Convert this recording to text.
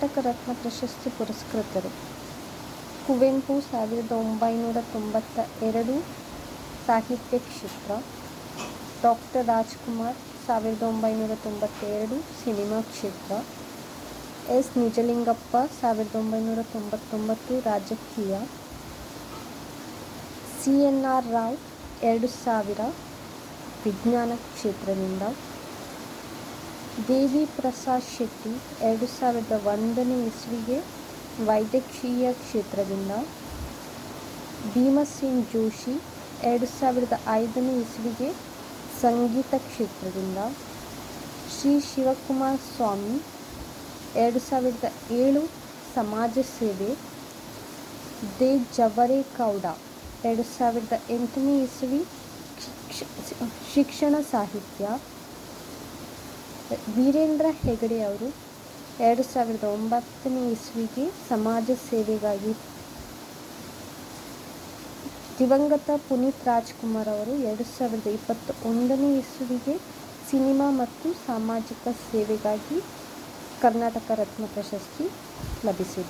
ಕರ್ನಾಟಕ ರತ್ನ ಪ್ರಶಸ್ತಿ ಪುರಸ್ಕೃತರು. ಕುವೆಂಪು ಸಾವಿರದ ಒಂಬೈನೂರ ತೊಂಬತ್ತ ಎರಡು ಸಾಹಿತ್ಯ ಕ್ಷೇತ್ರ. ಡಾಕ್ಟರ್ ರಾಜ್ಕುಮಾರ್ ಸಾವಿರದ ಒಂಬೈನೂರ ತೊಂಬತ್ತೆರಡು ಸಿನಿಮಾ ಕ್ಷೇತ್ರ. ಎಸ್. ನಿಜಲಿಂಗಪ್ಪ ಸಾವಿರದ ಒಂಬೈನೂರ ತೊಂಬತ್ತೊಂಬತ್ತು ರಾಜಕೀಯ. ಸಿ. ಎನ್. ಆರ್. ರಾವ್ ಎರಡು ಸಾವಿರ ವಿಜ್ಞಾನ ಕ್ಷೇತ್ರದಿಂದ. ದೇವಿ ಪ್ರಸಾದ್ ಶೆಟ್ಟಿ ಎರಡು ಸಾವಿರದ ಒಂದನೇ ಇಸ್ವಿಗೆ ವೈದ್ಯಕೀಯ ಕ್ಷೇತ್ರದಿಂದ ಭೀಮಸಿಂಗ್ ಜೋಶಿ ಎರಡು ಸಾವಿರದ ಐದನೇ ಇಸ್ವಿಗೆ ಸಂಗೀತ ಕ್ಷೇತ್ರದಿಂದ, ಶ್ರೀ ಶಿವಕುಮಾರ್ ಸ್ವಾಮಿ ಎರಡು ಸಾವಿರದ ಏಳು ಸಮಾಜ ಸೇವೆ, ದೇ ಜವರೇಗೌಡ ಎರಡು ಸಾವಿರದ ಎಂಟನೇ ಇಸ್ವಿ ಶಿಕ್ಷ- ಶಿಕ್ಷಣ ಸಾಹಿತ್ಯ ವೀರೇಂದ್ರ ಹೆಗಡೆ ಅವರು ಎರಡು ಸಾವಿರದ ಒಂಬತ್ತನೇ ಇಸ್ವಿಗೆ ಸಮಾಜ ಸೇವೆಗಾಗಿ ದಿವಂಗತ ಪುನೀತ್ ರಾಜ್ಕುಮಾರ್ ಅವರು ಎರಡು ಸಾವಿರದ ಇಪ್ಪತ್ತ ಒಂದನೇ ಇಸ್ವಿಗೆ ಸಿನಿಮಾ ಮತ್ತು ಸಾಮಾಜಿಕ ಸೇವೆಗಾಗಿ ಕರ್ನಾಟಕ ರತ್ನ ಪ್ರಶಸ್ತಿ ಲಭಿಸಿದೆ.